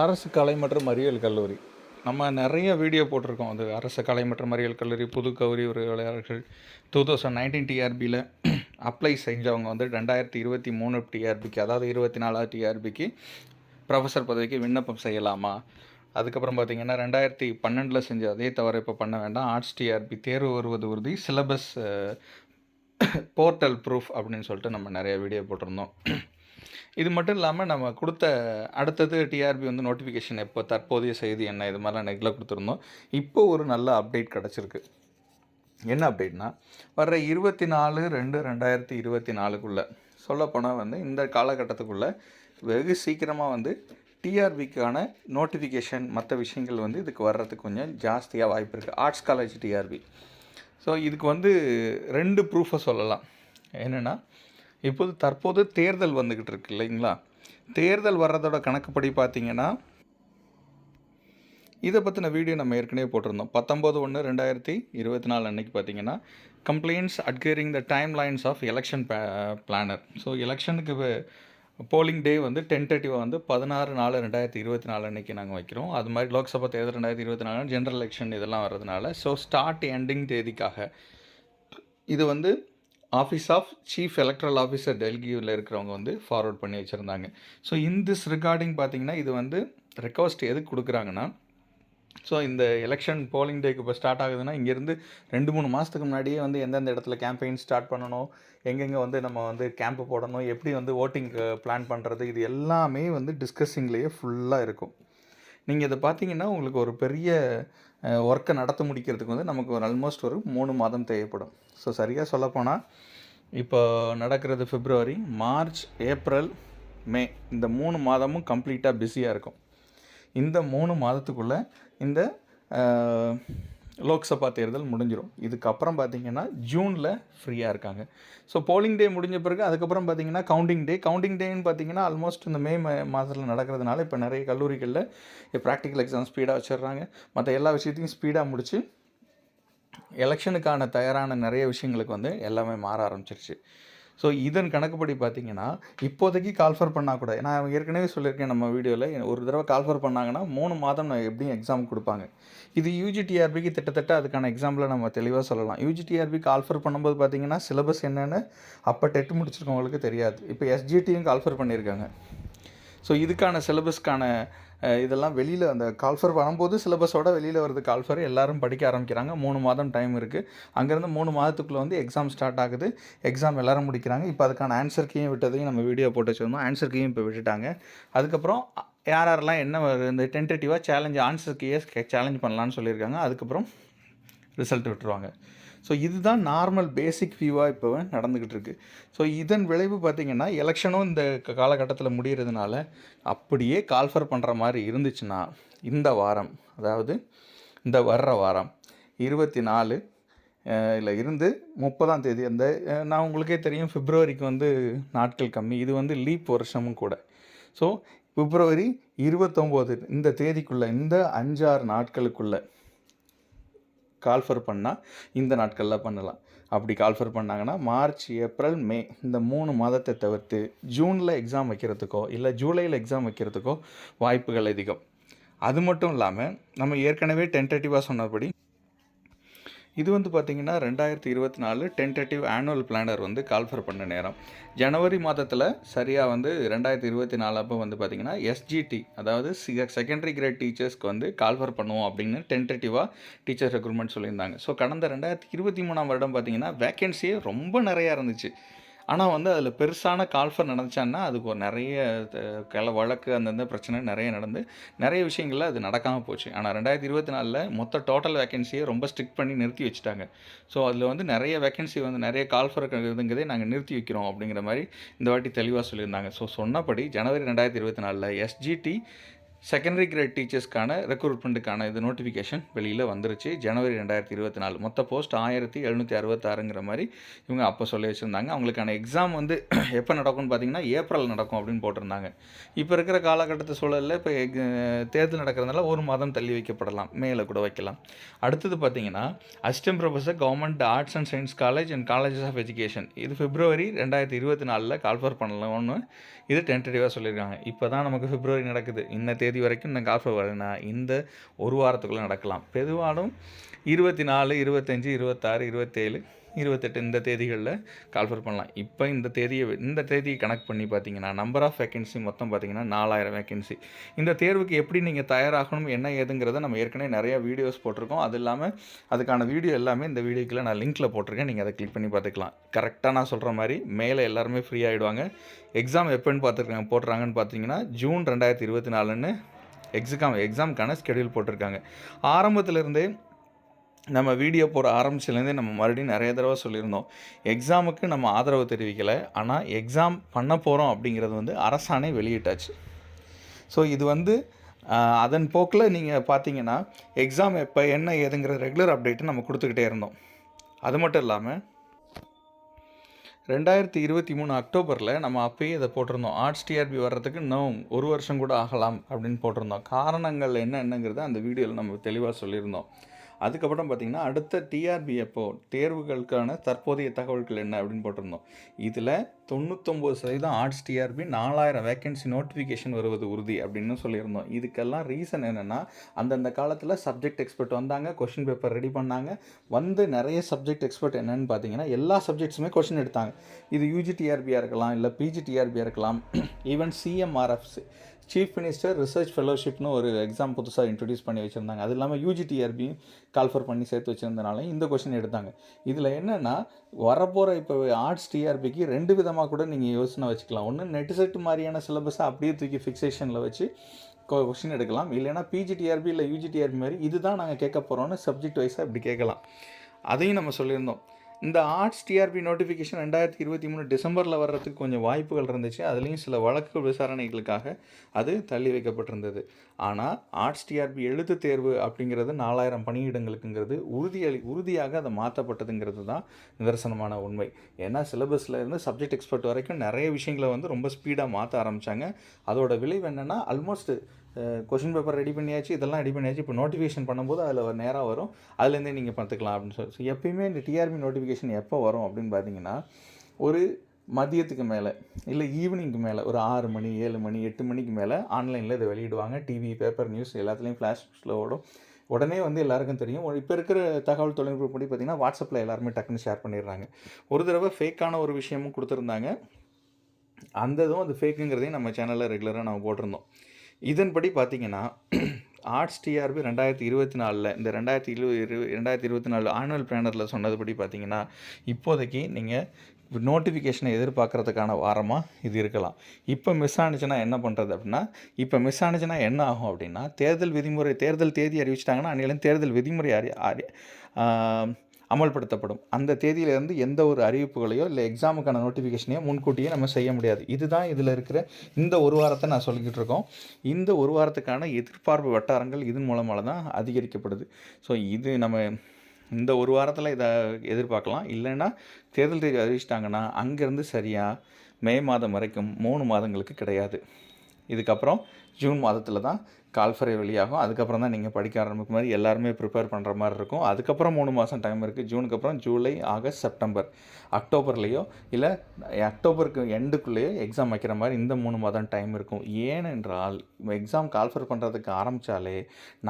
அரசு கலை மற்றும் அறிவியல் கல்லூரி. நம்ம நிறைய வீடியோ போட்டிருக்கோம். அது அரசு கலை மற்றும் அறிவியல் கல்லூரி புது கௌரி விளையாடர்கள் டூ தௌசண்ட் நைன்டீன் டிஆர்பியில் அப்ளை செஞ்சவங்க வந்து ரெண்டாயிரத்தி இருபத்தி மூணு டிஆர்பிக்கு அதாவது இருபத்தி நாலாவது டிஆர்பிக்கு ப்ரொஃபஸர் பதவிக்கு விண்ணப்பம் செய்யலாமா? அதுக்கப்புறம் பார்த்திங்கன்னா ரெண்டாயிரத்தி பன்னெண்டில் செஞ்ச அதே தவிர இப்போ பண்ண வேண்டாம். ஆர்ட்ஸ் டிஆர்பி தேர்வு வருவது உறுதி. சிலபஸ் போர்ட்டல் ப்ரூஃப் அப்படின்னு சொல்லிட்டு நம்ம நிறைய வீடியோ போட்டிருந்தோம். இது மட்டும் இல்லாமல் நம்ம கொடுத்த அடுத்தது டிஆர்பி வந்து நோட்டிஃபிகேஷன் எப்போ தற்போதைய செய்தி என்ன இது மாதிரிலாம் நெட்டில் கொடுத்துருந்தோம். இப்போ ஒரு நல்ல அப்டேட் கிடச்சிருக்கு. என்ன அப்டேட்னா வர்ற இருபத்தி நாலு ரெண்டு ரெண்டாயிரத்தி இருபத்தி நாலுக்குள்ளே சொல்லப்போனால் வந்து இந்த காலகட்டத்துக்குள்ளே வெகு சீக்கிரமாக வந்து டிஆர்பிக்கான நோட்டிஃபிகேஷன் மற்ற விஷயங்கள் வந்து இதுக்கு வர்றதுக்கு கொஞ்சம் ஜாஸ்தியாக வாய்ப்பு இருக்குது ஆர்ட்ஸ் காலேஜ் டிஆர்பி ஸோ இதுக்கு வந்து ரெண்டு ப்ரூஃபை சொல்லலாம். என்னென்னா இப்போது தற்போது தேர்தல் வந்துக்கிட்டு இருக்கு இல்லைங்களா? தேர்தல் வர்றதோட கணக்குப்படி பார்த்தீங்கன்னா இதை பற்றின வீடியோ நம்ம ஏற்கனவே போட்டிருந்தோம். பத்தொம்போது ஒன்று ரெண்டாயிரத்தி இருபத்தி நாலு அன்னைக்கு பார்த்தீங்கன்னா complaints adhering the timelines of election planner so எலெக்ஷனுக்கு போலிங் டே வந்து டென் டென்டேட்டிவாக வந்து பதினாறு நாலு ரெண்டாயிரத்தி இருபத்தி நாலு அன்னைக்கு நாங்கள் வைக்கிறோம். அது மாதிரி லோக்சபா தேர்தல் ரெண்டாயிரத்தி இருபத்தி நாலு ஜென்ரல் எலெக்ஷன் இதெல்லாம் வர்றதுனால. ஸோ ஸ்டார்ட் எண்டிங் தேதிக்காக இது வந்து office of chief electoral officer டெல்கியூவில் இருக்கிறவங்க வந்து ஃபார்வர்ட் பண்ணி வச்சுருந்தாங்க. ஸோ இன் திஸ் ரிகார்டிங் பார்த்தீங்கன்னா இது வந்து ரெக்வஸ்ட் எதுக்கு கொடுக்குறாங்கன்னா ஸோ இந்த எலெக்ஷன் போலிங் டேக்கு இப்போ ஸ்டார்ட் ஆகுதுன்னா இங்கேருந்து ரெண்டு மூணு மாதத்துக்கு முன்னாடியே வந்து எந்தெந்த இடத்துல கேம்பெயின் ஸ்டார்ட் பண்ணணும் எங்கெங்கே வந்து நம்ம வந்து கேம்ப்பு போடணும் எப்படி வந்து ஓட்டிங் பிளான் பண்ணுறது இது எல்லாமே வந்து டிஸ்கஸிங்லேயே ஃபுல்லாக இருக்கும். நீங்கள் இதை பார்த்தீங்கன்னா உங்களுக்கு ஒரு பெரிய ஒர்க்கை நடத்த முடிக்கிறதுக்கு வந்து நமக்கு ஒரு ஆல்மோஸ்ட் ஒரு மூணு மாதம் தேவைப்படும். ஸோ சரியாக சொல்லப்போனால் இப்போ நடக்கிறது பிப்ரவரி மார்ச் ஏப்ரல் மே இந்த மூணு மாதமும் கம்ப்ளீட்டாக பிஸியாக இருக்கும். இந்த மூணு மாதத்துக்குள்ளே இந்த லோக்சபா தேர்தல் முடிஞ்சிடும் இதுக்கப்புறம் பார்த்தீங்கன்னா ஜூனில் ஃப்ரீயாக இருக்காங்க. ஸோ போலிங் டே முடிஞ்ச பிறகு அதுக்கப்புறம் பார்த்தீங்கன்னா கவுண்டிங் டே கவுண்டிங் டேன்னு பார்த்தீங்கன்னா ஆல்மோஸ்ட் இந்த மே மாதத்தில் நடக்கிறதுனால இப்போ நிறைய கல்லூரிகளில் ப்ராக்டிக்கல் எக்ஸாம் ஸ்பீடாக வச்சிடுறாங்க. மற்ற எல்லா விஷயத்தையும் ஸ்பீடாக முடித்து எலெக்ஷனுக்கான தயாரான நிறைய விஷயங்களுக்கு வந்து எல்லாமே மாற ஆரம்பிச்சிருச்சு. ஸோ இதன் கணக்குப்படி பார்த்தீங்கன்னா இப்போதைக்கு கால்ஃபர் பண்ணால் கூட நான் ஏற்கனவே சொல்லியிருக்கேன் நம்ம வீடியோவில் ஒரு தடவை கால்ஃபர் பண்ணாங்கன்னா மூணு மாதம் நான் எப்படியும் எக்ஸாம் கொடுப்பாங்க. இது யூஜிடிஆர்பிக்கு கிட்டத்தட்ட அதுக்கான எக்ஸாம்பிளை நம்ம தெளிவாக சொல்லலாம். யூஜிடிஆர்பி கால்ஃபர் பண்ணும்போது பார்த்தீங்கன்னா சிலபஸ் என்னென்னு அப்போ டெட் முடிச்சிருக்கவங்களுக்கு தெரியாது. இப்போ எஸ்ஜிடியும் கால்ஃபர் பண்ணியிருக்காங்க. ஸோ இதுக்கான சிலபஸ்க்கான இதெல்லாம் வெளியில் அந்த கால்ஃபர் வரும்போது சிலபஸோட வெளியில் வருது கால்ஃபர். எல்லாரும் படிக்க ஆரம்பிக்கிறாங்க. மூணு மாதம் டைம் இருக்குது அங்கேருந்து மூணு மாதத்துக்குள்ளே வந்து எக்ஸாம் ஸ்டார்ட் ஆகுது. எக்ஸாம் எல்லாரும் முடிக்கிறாங்க. இப்போ அதுக்கான ஆன்சர் கீயும் விட்டதையும் நம்ம வீடியோ போட்டு வச்சுருந்தோம். ஆன்சர் கீயும் இப்போ விட்டுட்டாங்க. அதுக்கப்புறம் யார் யாரெல்லாம் என்ன இந்த டென்டேட்டிவாக சேலஞ்ச் ஆன்சர் கீயை சேலஞ்ச் பண்ணலான்னு சொல்லியிருக்காங்க. அதுக்கப்புறம் ரிசல்ட் விட்டுருவாங்க. ஸோ இதுதான் நார்மல் பேசிக் வியூவாக இப்போ நடந்துக்கிட்டு இருக்குது ஸோ இதன் விளைவு பார்த்திங்கன்னா எலெக்ஷனும் இந்த காலகட்டத்தில் முடிகிறதுனால அப்படியே கால்ஃபர் பண்ணுற மாதிரி இருந்துச்சுன்னா இந்த வாரம் அதாவது இந்த வர்ற வாரம் இருபத்தி நாலு இல்லை இருந்து முப்பதாம் தேதி அந்த நான் உங்களுக்கே தெரியும் பிப்ரவரிக்கு வந்து நாட்கள் கம்மி. இது வந்து லீப் வருஷமும் கூட. ஸோ பிப்ரவரி இருபத்தொம்போது இந்த தேதிக்குள்ளே இந்த அஞ்சாறு நாட்களுக்குள்ளே கால்ஃபர் பண்ணால் இந்த நாட்களில் பண்ணலாம். அப்படி கால்ஃபர் பண்ணாங்கன்னா மார்ச் ஏப்ரல் மே இந்த மூணு மாதத்தை தவிர்த்து ஜூனில் எக்ஸாம் வைக்கிறதுக்கோ இல்லை ஜூலையில் எக்ஸாம் வைக்கிறதுக்கோ வாய்ப்புகள் அதிகம். அது மட்டும் இல்லாமல் நம்ம ஏற்கனவே டென்டேட்டிவாக சொன்னபடி இது வந்து பார்த்திங்கன்னா ரெண்டாயிரத்தி இருபத்தி நாலு டென்டேட்டிவ் ஆனுவல் பிளானர் வந்து கால்ஃபர் பண்ண நேரம். ஜனவரி மாதத்தில் சரியாக வந்து ரெண்டாயிரத்தி இருபத்தி நாலு அப்போ வந்து பார்த்திங்கன்னா எஸ்ஜிடி அதாவது செகண்டரி கிரேட் டீச்சர்ஸ்க்கு வந்து கால்ஃபர் பண்ணுவோம் அப்படின்னு டென்டேட்டிவாக டீச்சர் ரெக்ரூட்மெண்ட் சொல்லியிருந்தாங்க. ஸோ கடந்த ரெண்டாயிரத்தி இருபத்தி மூணாம் வருடம் பார்த்திங்கன்னா வேகன்சியே ரொம்ப நிறையா இருந்துச்சு. ஆனால் வந்து அதில் பெருசான கால்ஃபர் நடந்துச்சான்னா அதுக்கு ஒரு நிறைய அஹ், கல வழக்கு அந்தந்த பிரச்சனை நிறைய நடந்து நிறைய விஷயங்களில் அது நடக்காமல் போச்சு. ஆனால் ரெண்டாயிரத்தி இருபத்தி நாலில் மொத்த டோட்டல் வேகன்சியை ரொம்ப ஸ்ட்ரிக் பண்ணி நிறுத்தி வச்சுட்டாங்க. ஸோ அதில் வந்து நிறைய வேகன்சி வந்து நிறைய கால்ஃபர் இதுங்கிறதே நாங்கள் நிறுத்தி வைக்கிறோம் அப்படிங்கிற மாதிரி இந்த வாட்டி தெளிவாக சொல்லியிருந்தாங்க. ஸோ சொன்னபடி ஜனவரி ரெண்டாயிரத்தி இருபத்தி நாலில் எஸ்ஜிடி செகண்டரி கிரேட் டீச்சர்ஸ்க்கான ரெக்ரூட்மெண்ட்டுக்கான இது நோட்டிஃபிகேஷன் வெளியில் வந்துருச்சு. ஜனவரி ரெண்டாயிரத்தி இருபத்தி நாலு. மொத்த போஸ்ட் ஆயிரத்தி எழுநூற்றி அறுபத்தாறுங்கிற மாதிரி இவங்க அப்போ சொல்லி வச்சுருந்தாங்க. அவங்களுக்கான எக்ஸாம் வந்து எப்போ நடக்கும்னு பார்த்தீங்கன்னா ஏப்ரல் நடக்கும் அப்படின்னு போட்டிருந்தாங்க. இப்போ இருக்கிற காலகட்டத்து சூழலில் இப்போ தேர்தல் நடக்கிறதுனால ஒரு மாதம் தள்ளி வைக்கப்படலாம். மேலே கூட வைக்கலாம். அடுத்தது பார்த்தீங்கன்னா assistant professor government arts and science college and colleges of education இது பிப்ரவரி ரெண்டாயிரத்தி இருபத்தி நாலில் கால்ஃபர் பண்ணலாம்னு இது டென்டேட்டிவாக சொல்லியிருக்காங்க. இப்போ தான் நமக்கு பிப்ரவரி நடக்குது. இன்ன தேதி தேதி வரைக்கும் இந்த காஃபர் வருதுன்னா இந்த ஒரு வாரத்துக்குள்ளே நடக்கலாம். பெரும்பாலும் இருபத்தி நாலு இருபத்தஞ்சி இருபத்தாறு இருபத்தேழு இருபத்தெட்டு இந்த தேதிகளில் கால்ஃபர் பண்ணலாம். இப்போ இந்த தேதியை இந்த தேதியை கனெக்ட் பண்ணி பார்த்தீங்கன்னா நம்பர் ஆஃப் வேகன்சி மொத்தம் பார்த்தீங்கன்னா நாலாயிரம் வேகன்சி இந்த தேர்வுக்கு எப்படி நீங்கள் தயாராகணும் என்ன ஏதுங்கிறத நம்ம ஏற்கனவே நிறைய வீடியோஸ் போட்டிருக்கோம். அது இல்லாமல் அதுக்கான வீடியோ எல்லாமே இந்த வீடியோக்கில் நான் லிங்க்கில் போட்டிருக்கேன். நீங்கள் அதை கிளிக் பண்ணி பார்த்துக்கலாம். கரெக்டாக நான் சொல்கிற மாதிரி மேலே எல்லாருமே ஃப்ரீ ஆகிடுவாங்க எக்ஸாம் எப்போன்னு பார்த்துருக்காங்க போட்டுறாங்கன்னு பார்த்தீங்கன்னா ஜூன் ரெண்டாயிரத்தி இருபத்தி நாலுன்னு எக்ஸாம் எக்ஸாமுக்கான ஸ்கெடியூல் போட்டிருக்காங்க. ஆரம்பத்திலேருந்தே நம்ம வீடியோ போட ஆரம்பிச்சிலேருந்தே நம்ம மறுபடியும் நிறைய தடவை சொல்லியிருந்தோம். எக்ஸாமுக்கு நம்ம ஆதரவு தெரிவிக்கலை. ஆனால் எக்ஸாம் பண்ண போகிறோம் அப்படிங்கிறது வந்து அரசாணை வெளியிட்டாச்சு. ஸோ இது வந்து அதன் போக்கில் நீங்கள் பார்த்தீங்கன்னா எக்ஸாம் எப்போ என்ன ஏதுங்கிற ரெகுலர் அப்டேட்டு நம்ம கொடுத்துக்கிட்டே இருந்தோம். அது மட்டும் இல்லாமல் ரெண்டாயிரத்தி இருபத்தி மூணு அக்டோபரில் நம்ம அப்பயே இதை போட்டிருந்தோம். ஆர்ட்ஸ் டிஆர்பி வர்றதுக்கு இன்னும் ஒரு வருஷம் கூட ஆகலாம் அப்படின்னு போட்டிருந்தோம். காரணங்கள் என்னென்னங்கிறத அந்த வீடியோவில் நம்ம தெளிவாக சொல்லியிருந்தோம். அதுக்கப்புறம் பார்த்திங்கன்னா அடுத்த டிஆர்பி எப்போ? தேர்வுகளுக்கான தற்போதைய தகவல்கள் என்ன அப்படின்னு போட்டிருந்தோம். இதில் தொண்ணூத்தொம்பது சதவீதம் ஆர்ட்ஸ் டிஆர்பி நாலாயிரம் வேகன்சி நோட்டிஃபிகேஷன் வருவது உறுதி அப்படின்னு சொல்லியிருந்தோம். இதுக்கெல்லாம் ரீசன் என்னென்னா அந்தந்த காலத்தில் சப்ஜெக்ட் எக்ஸ்பர்ட் வந்தாங்க கொஷின் பேப்பர் ரெடி பண்ணாங்க. வந்து நிறைய சப்ஜெக்ட் எக்ஸ்பர்ட் என்னென்னு பார்த்தீங்கன்னா எல்லா சப்ஜெக்ட்ஸுமே கொஷின் எடுத்தாங்க. இது யூஜி டிஆர்பியாக இருக்கலாம் இல்லை பிஜி டிஆர்பியாக இருக்கலாம் even CMRFs chief minister research ஃபெலோஷிப்னு ஒரு எக்ஸாம் புதுசாக இன்ட்ரடியூஸ் பண்ணி வச்சுருந்தாங்க. அது இல்லாமல் யூஜிடிஆர்பியும் கால்ஃபர் பண்ணி சேர்த்து வச்சுருந்தனால இந்த கொஷின் எடுத்தாங்க. இதில் என்னென்னா வரப்போகிற இப்போ ஆர்ட்ஸ் டிஆர்பிக்கு ரெண்டு விதமாக கூட நீங்கள் யோசனை வச்சுக்கலாம். ஒன்று நெட் செட் மாதிரியான சிலபஸை அப்படியே தூக்கி ஃபிக்சேஷனில் வச்சு கொஷின் எடுக்கலாம். இல்லைன்னா பிஜிடிஆர்பி இல்லை யூஜிடிஆர்பி மாதிரி இதுதான் நாங்கள் கேட்க போகிறோம்னு சப்ஜெக்ட் வைஸாக இப்படி கேட்கலாம். அதையும் நம்ம சொல்லியிருந்தோம். இந்த ஆர்ட்ஸ் டிஆர்பி நோட்டிஃபிகேஷன் ரெண்டாயிரத்தி இருபத்தி மூணு டிசம்பரில் வர்றதுக்கு கொஞ்சம் வாய்ப்புகள் இருந்துச்சு. அதுலேயும் சில வழக்கு விசாரணைகளுக்காக அது தள்ளி வைக்கப்பட்டிருந்தது. ஆனால் ஆர்ட்ஸ் டிஆர்பி எழுத்து தேர்வு அப்படிங்கிறது நாலாயிரம் பணியிடங்களுக்குங்கிறது உறுதியளி உறுதியாக அதை மாற்றப்பட்டதுங்கிறது தான் நிதர்சனமான உண்மை. ஏன்னா சிலபஸில் இருந்து சப்ஜெக்ட் எக்ஸ்பர்ட் வரைக்கும் நிறைய விஷயங்களை வந்து ரொம்ப ஸ்பீடாக மாற்ற ஆரம்பித்தாங்க அதோட விளைவு என்னென்னா ஆல்மோஸ்ட் கொஷின் பேப்பர் ரெடி பண்ணியாச்சு இதெல்லாம் ரெடி பண்ணியாச்சு. இப்போ நோட்டிஃபிகேஷன் பண்ணும்போது அதில் நேராக வரும். அதுலேருந்தே நீங்கள் பார்த்துக்கலாம் அப்படின்னு சொல்லி. ஸோ எப்பயுமே இந்த டிஆர்பி நோட்டிஃபிகேஷன் எப்போ வரும் அப்படின்னு பார்த்தீங்கன்னா ஒரு மதியத்துக்கு மேலே இல்லை ஈவினிங்க்கு மேலே ஒரு ஆறு மணி ஏழு மணி எட்டு மணிக்கு மேலே ஆன்லைனில் இதை வெளியிடுவாங்க. டிவி பேப்பர் நியூஸ் எல்லாத்துலேயும் ஃப்ளாஷில் ஓடும். உடனே வந்து எல்லாருக்கும் தெரியும். இப்போ இருக்கிற தகவல் தொழில்நுட்பப்படி பார்த்திங்கன்னா வாட்ஸ்அப்பில் எல்லாருமே டக்குன்னு ஷேர் பண்ணிடுறாங்க. ஒரு தடவை ஃபேக்கான ஒரு விஷயமும் கொடுத்துருந்தாங்க. அந்த இதுவும் அது ஃபேக்குங்கிறதையும் நம்ம சேனலில் ரெகுலராக நம்ம போட்டிருந்தோம். இதன்படி பார்த்தீங்கன்னா ஆர்ட்ஸ் டிஆர்பி ரெண்டாயிரத்தி இருபத்தி நாலில் இந்த ரெண்டாயிரத்தி இரு இரு ரெண்டாயிரத்தி இருபத்தி நாலு ஆனுவல் பிளானரில் சொன்னதுபடி பார்த்தீங்கன்னா இப்போதைக்கு நீங்கள் நோட்டிஃபிகேஷனை எதிர்பார்க்கறதுக்கான வாரமாக இது இருக்கலாம். இப்போ மிஸ் ஆனிச்சுன்னா என்ன பண்ணுறது அப்படின்னா இப்போ மிஸ் ஆனிச்சுன்னா என்ன ஆகும் அப்படின்னா தேர்தல் விதிமுறை தேர்தல் தேதி அறிவிச்சிட்டாங்கன்னா அன்னையிலும் தேர்தல் விதிமுறை அறி அறி அமல்படுத்தப்படும். அந்த தேதியிலேருந்து எந்த ஒரு அறிவிப்புகளையோ இல்லை எக்ஸாமுக்கான நோட்டிஃபிகேஷனையோ முன்கூட்டியே நம்ம செய்ய முடியாது. இதுதான் இதில் இருக்கிற இந்த ஒரு வாரத்தை நான் சொல்லிக்கிட்டு இருக்கோம். இந்த ஒரு வாரத்துக்கான எதிர்பார்ப்பு வட்டாரங்கள் இதன் மூலமாக தான் அதிகரிக்கப்படுது. ஸோ இது நம்ம இந்த ஒரு வாரத்தில் இதை எதிர்பார்க்கலாம். இல்லைன்னா தேர்தல் தேதி அறிவிச்சிட்டாங்கன்னா அங்கேருந்து சரியாக மே மாதம் வரைக்கும் மூணு மாதங்களுக்கு கிடையாது. இதுக்கப்புறம் ஜூன் மாதத்தில் தான் கால்ஃபரை வெளியாகும் அதுக்கப்புறம் தான் நீங்கள் படிக்க ஆரம்பிக்கும் மாதிரி எல்லாருமே ப்ரிப்பேர் பண்ணுற மாதிரி இருக்கும். அதுக்கப்புறம் மூணு மாதம் டைம் இருக்குது ஜூனுக்கு அப்புறம் ஜூலை ஆகஸ்ட் செப்டம்பர். அக்டோபர்லேயோ இல்லை அக்டோபருக்கு எண்டுக்குள்ளேயோ எக்ஸாம் வைக்கிற மாதிரி இந்த மூணு மாதம் டைம் இருக்கும். ஏனென்றால் எக்ஸாம் கால்ஃபர் பண்ணுறதுக்கு ஆரம்பித்தாலே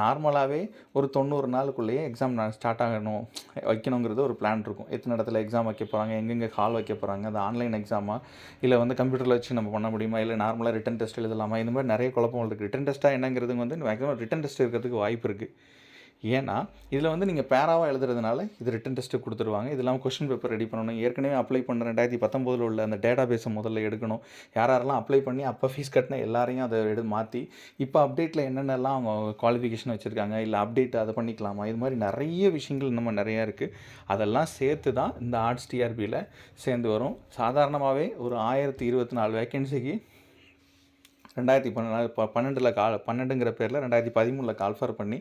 நார்மலாகவே ஒரு தொண்ணூறு நாளுக்குள்ளேயே எக்ஸாம் ஸ்டார்ட் ஆகணும். வைக்கணுங்கிறது ஒரு பிளான் இருக்கும். எத்தனை இடத்துல எக்ஸாம் வைக்க போகிறாங்க எங்கெங்கே கால் வைக்க போகிறாங்க அது ஆன்லைன் எக்ஸாமா இல்லை வந்து கம்ப்யூட்டரில் வச்சு நம்ம பண்ண முடியுமா? இல்லை நார்மலாக ரிட்டன் டெஸ்ட் எழுதலாமா? இந்த மாதிரி நிறைய குழப்பங்கள் இருக்குது ரிட்டன் டெஸ்ட்டாக என்னங்கிறது வந்து மேக்ஸிமம் ரிட்டன் டெஸ்ட் இருக்கிறதுக்கு வாய்ப்பு இருக்குது ஏன்னா இதில் வந்து நீங்கள் பேராவாக எழுதுறதுனால இது ரிட்டன் டெஸ்ட்டு கொடுத்துருவாங்க. இது இல்லாமல் கொஷின் பேப்பர் ரெடி பண்ணணும். ஏற்கனவே அப்ளை பண்ண ரெண்டாயிரத்தி பத்தொம்போதில் உள்ள அந்த டேட்டா பேஸை முதல்ல எடுக்கணும். யார் யாரெல்லாம் அப்ளை பண்ணி அப்போ ஃபீஸ் கட்டின எல்லாரையும் அதை எடு மாற்றி இப்போ அப்டேட்டில் என்னென்னலாம் அவங்க குவாலிஃபிகேஷன் வச்சுருக்காங்க? இல்லை அப்டேட் அதை பண்ணிக்கலாமா? இது மாதிரி நிறைய விஷயங்கள் நம்ம நிறையா இருக்குது அதெல்லாம் சேர்த்து தான் இந்த ஆர்ட்ஸ் டிஆர்பியில் சேர்ந்து வரும். சாதாரணமாகவே ஒரு ஆயிரத்தி இருபத்தி நாலு வேக்கன்சிக்கு ரெண்டாயிரத்தி பன்னெண்டு பன்னெண்டில் கால் பன்னெண்டுங்கிற பேரில் ரெண்டாயிரத்தி பதிமூணில் கால்ஃபர் பண்ணி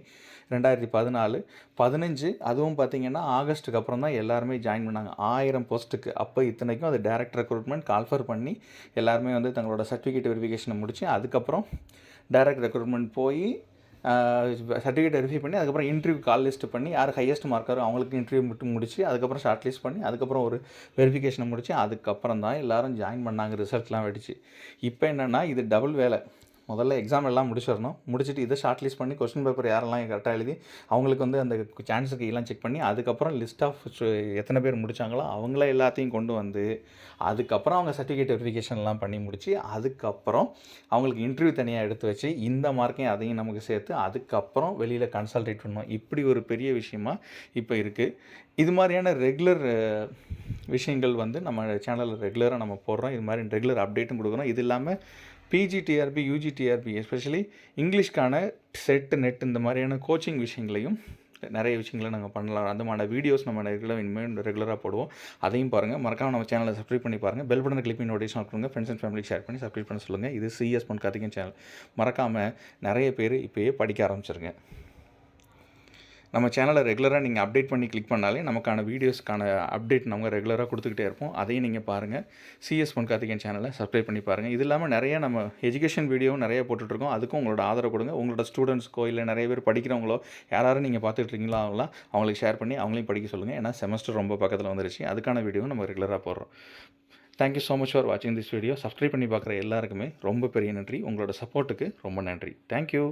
ரெண்டாயிரத்தி பதினாலு பதினஞ்சு அதுவும் பார்த்தீங்கன்னா ஆகஸ்ட்டுக்கு அப்புறம் தான் எல்லாருமே ஜாயின் பண்ணாங்க. ஆயிரம் போஸ்ட்டுக்கு அப்போ இத்தனைக்கும் அது டேரக்ட் ரெக்ரூட்மெண்ட் கால்ஃபர் பண்ணி எல்லாருமே வந்து தங்களோட சர்டிஃபிகேட் வெரிஃபிகேஷனை முடித்து அதுக்கப்புறம் டைரக்ட் ரெக்ரூட்மெண்ட் போய் சர்டிஃபிகேட் வெரிஃபை பண்ணி அதுக்கப்புறம் இன்டர்வியூ கால் லிஸ்ட் பண்ணி யார் ஹையஸ்ட் மார்க்காரோ அவங்களுக்கு இன்டர்வியூ மட்டும் முடிச்சு அதுக்கப்புறம் ஷார்ட் லிஸ்ட் பண்ணி அதுக்கப்புறம் ஒரு வெரிஃபிகேஷனை முடிச்சு அதுக்கப்புறம் தான் எல்லாரும் ஜாயின் பண்ணாங்க ரிசல்ட்லாம் வெடிச்சு. இப்போ என்னென்னா இது டபுள் வேலை. முதல்ல எக்ஸாம் எல்லாம் முடிச்சிடணும். முடிச்சுட்டு இதை ஷார்ட் லிஸ்ட் பண்ணி கொஸ்டின் பேப்பர் யாரெல்லாம் கரெக்டாக எழுதி அவங்களுக்கு வந்து அந்த சான்ஸுக்கு எல்லாம் செக் பண்ணி அதுக்கப்புறம் லிஸ்ட் ஆஃப் எத்தனை பேர் முடித்தாங்களோ அவங்கள எல்லாத்தையும் கொண்டு வந்து அதுக்கப்புறம் அவங்க சர்டிஃபிகேட் வெரிஃபிகேஷன்லாம் பண்ணி முடித்து அதுக்கப்புறம் அவங்களுக்கு இன்டர்வியூ தனியாக எடுத்து வச்சு இந்த மார்க்கையும் அதையும் நமக்கு சேர்த்து அதுக்கப்புறம் வெளியில் கன்சல்டேட் பண்ணணும். இப்படி ஒரு பெரிய விஷயமா இப்போ இருக்குது இது மாதிரியான ரெகுலர் விஷயங்கள் வந்து நம்ம சேனலில் ரெகுலராக நம்ம போடுறோம். இது மாதிரி ரெகுலர் அப்டேட்டும் கொடுக்குறோம். இது இல்லாமல் பிஜிடிஆர்பி யூஜிடிஆர்பி எஸ்பெஷலி இங்கிலீஷ்க்கான செட்டு நெட் இந்த மாதிரியான கோச்சிங் விஷயங்களையும் நிறைய விஷயங்களை நாங்கள் பண்ணலாம். அந்த மாதிரி வீடியோஸ் நம்ம ரெகுலராக இனிமேல் ரெகுலராக போடுவோம். அதையும் பாருங்கள் மறக்காம நம்ம சேனலை சப்ஸ்கிரைப் பண்ணி பாருங்கள் பெல் பட்டன் கிளிக் பண்ணி நோட்டிஃபிகேஷன் கொடுங்க. ஃப்ரெண்ட்ஸ் அண்ட் ஃபேமிலி ஷேர் பண்ணி சப்ஸ்கிரைப் பண்ண சொல்லுங்கள் இது சிஎஸ் பொன் கார்த்திகன் சேனல் மறக்காமல் நிறைய பேர் இப்போயே படிக்க ஆரம்பிச்சிருங்க. நம்ம சேனலை ரெகுலராக நீங்கள் அப்டேட் பண்ணி கிளிக் பண்ணாலே நமக்கான வீடியோஸ்க்கான அப்டேட் நம்ம ரெகுலராக கொடுத்துக்கிட்டே இருப்போம். அதையும் நீங்கள் பாருங்கள் சிஎஸ் பொன் கார்த்திகன் சேனலை சப்ஸ்கிரைப் பண்ணி பாருங்கள் இது இல்லாமல் நிறைய நம்ம எஜுகேஷன் வீடியோவும் நிறைய போட்டுட்ருக்கோம். அதுக்கும் உங்களோட ஆதரவு கொடுங்க. உங்களோட ஸ்டூடெண்ட்ஸ்க்கோ இல்லை நிறைய பேர் படிக்கிறவங்களோ யாராரும் நீங்கள் பார்த்துட்டு இருக்கீங்களா அவங்களாம் அவங்களுக்கு ஷேர் பண்ணி அவங்களையும் படிக்க சொல்லுங்கள் ஏன்னா செமஸ்டர் ரொம்ப பக்கத்தில் வந்துருச்சு. அதுக்கான வீடியோவும் நம்ம ரெகுலராக போடுறோம். Thank you so much for வாட்சிங் திஸ் வீடியோ சப்ஸ்கிரைப் பண்ணி பார்க்குற எல்லாருக்குமே ரொம்ப பெரிய நன்றி. உங்களோட சப்போர்ட்டுக்கு ரொம்ப நன்றி. தேங்க்யூ